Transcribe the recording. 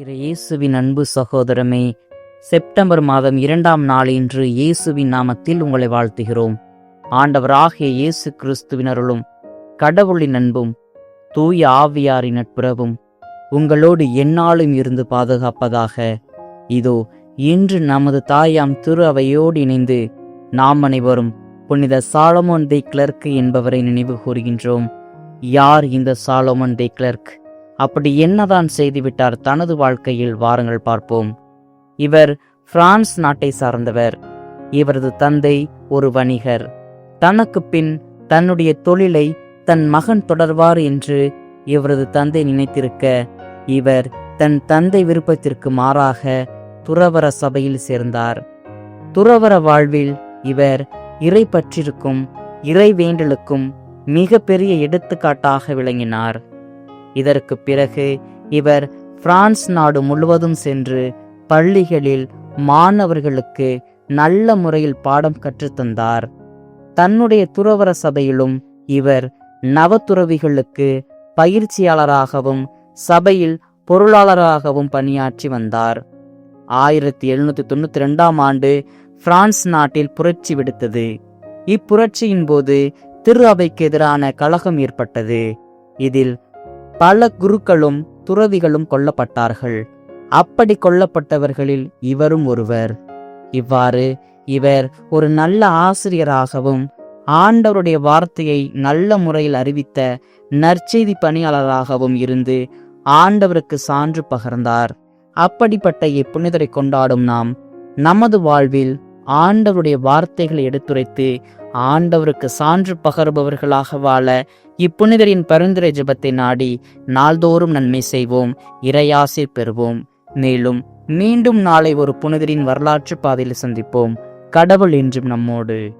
இரு இயேசுவின் அன்பு சகோதரமே செப்டம்பர் மாதம் இரண்டாம் நாள் இன்று இயேசுவின் நாமத்தில் உங்களை வாழ்த்துகிறோம். ஆண்டவராகிய இயேசு கிறிஸ்துவினருளும் கடவுளின் அன்பும் தூய ஆவியாரின் நட்புறவும் உங்களோடு எந்நாளும் இருந்து பாதுகாப்பதாக. இதோ இன்று நமது தாயாம் திரு அவையோடு இணைந்து நாம் அனைவரும் புனித சாலமோன் தே கிளர்க் என்பவரை நினைவு கூறுகின்றோம். யார் இந்த சாலமோன் தே கிளர்க்? அப்படி என்னதான் செய்துவிட்டார் தனது வாழ்க்கையில்? வாருங்கள் பார்ப்போம். இவர் பிரான்ஸ் நாட்டை சார்ந்தவர். இவரது தந்தை ஒரு வணிகர். தனக்கு பின் தன்னுடைய தொழிலை தன் மகன் தொடர்வார் என்று இவரது தந்தை நினைத்திருக்க இவர் தன் தந்தை விருப்பத்திற்கு மாறாக துறவர சபையில் சேர்ந்தார். துறவர வாழ்வில் இவர் இறை பற்றிருக்கும் இறை வேண்டலுக்கும் மிக பெரிய எடுத்துக்காட்டாக விளங்கினார். இதற்கு பிறகு இவர் பிரான்ஸ் நாடு முழுவதும் சென்று பள்ளிகளில் மாணவர்களுக்கு நல்ல முறையில் பாடம் கற்றுத்தந்தார். தன்னுடைய துறவர சபையிலும் இவர் நவத்துறவிகளுக்கு பயிற்சியாளராகவும் சபையில் பொருளாளராகவும் பணியாற்றி வந்தார். ஆயிரத்தி எழுநூத்தி தொண்ணூத்தி ரெண்டாம் ஆண்டு பிரான்ஸ் நாட்டில் புரட்சி விடுத்தது. இப்புரட்சியின் போது திரு அவைக்கு எதிரான கழகம் ஏற்பட்டது. இதில் பல குருக்களும் துறவிகளும் கொல்லப்பட்டார்கள். அப்படி கொல்லப்பட்டவர்களில் இவரும் ஒருவர். இவ்வாறு இவர் ஒரு நல்ல ஆசிரியராகவும் ஆண்டவருடைய வார்த்தையை நல்ல முறையில் அறிவித்த நற்செய்தி பணியாளராகவும் இருந்து ஆண்டவருக்கு சான்று பகர்ந்தார். அப்படிப்பட்ட இப்புனிதரை கொண்டாடும் நாம் நமது வாழ்வில் ஆண்டவருடைய வார்த்தைகளை எடுத்துரைத்து ஆண்டவருக்கு சான்று பகர்பவர்களாக வாழ இப்புனிதரின் பரிந்துரை ஜெபத்தை நாடி நாள்தோறும் நன்மை செய்வோம் இறையாசிர் பெறுவோம். மேலும் மீண்டும் நாளை ஒரு புனிதரின் வரலாற்று பாதையில் சந்திப்போம். கடவுள் என்றும் நம்மோடு.